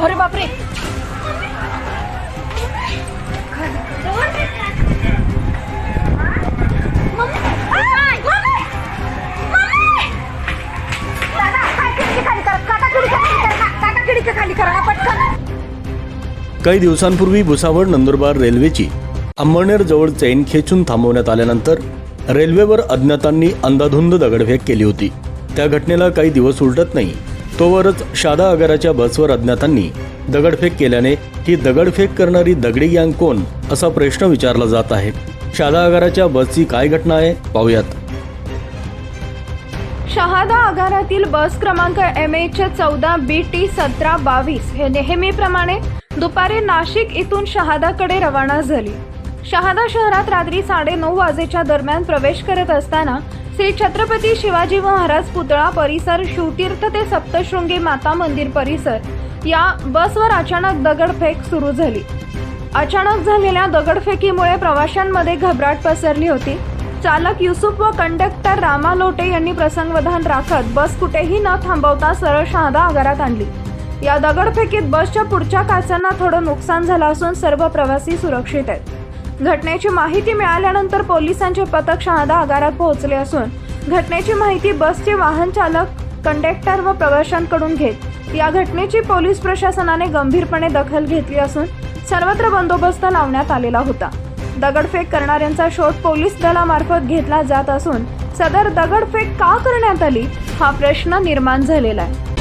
अरे बापरे. काही दिवसांपूर्वी भुसावळ नंदुरबार रेल्वेची अंबळनेर जवळ चैन खेचून थांबवण्यात आल्यानंतर रेल्वेवर अज्ञातांनी अंधाधुंद दगडफेक केली होती. त्या घटनेला काही दिवस उलटत नाही. तोवरच शादा आगाराच्या बसवर अज्ञातांनी दगडफेक केल्याने ही दगडफेक करणारी दगडी गँग कोण असा प्रश्न विचारला जात आहे. शादा आगाराच्या बसची काय घटना आहे? पाहूयात. शहादा आगारातील बस क्रमांक एम एच चौदा बी टी सतरा बावीस हे नेहमीप्रमाणे दुपारी नाशिक इथून शहादाकडे रवाना झाली. शहादा शहरात रात्री साडे नऊ वाजेच्या दरम्यान प्रवेश करत असताना श्री छत्रपती शिवाजी महाराज पुतळा परिसर शिवतीर्थ ते सप्तशृंगी माता मंदिर परिसर. या बसवर अचानक दगडफेक सुरू झाली. अचानक झालेल्या दगडफेकीमुळे प्रवाशांमध्ये घबराट पसरली होती. चालक युसुफ व कंडक्टर रामा लोटे यांनी प्रसंगवधान राखत बस कुठेही न थांबवता सरळ शहादा आगारात आणली. या दगडफेकीत बसच्या पुढच्या काचांना थोडं नुकसान झालं असून सर्व प्रवासी सुरक्षित आहेत. घटनेची माहिती मिळाल्यानंतर पोलिसांचे पथक शहादा आगारात पोहोचले असून घटनेची माहिती बसचे वाहन चालक कंडक्टर व प्रवाशांकडून घेत या घटनेची पोलीस प्रशासनाने गंभीरपणे दखल घेतली असून सर्वत्र बंदोबस्त लावण्यात आलेला होता. दगडफेक करणाऱ्यांचा शोध पोलीस दलामार्फत घेतला जात असून सदर दगडफेक का करण्यात आली हा प्रश्न निर्माण झालेला आहे.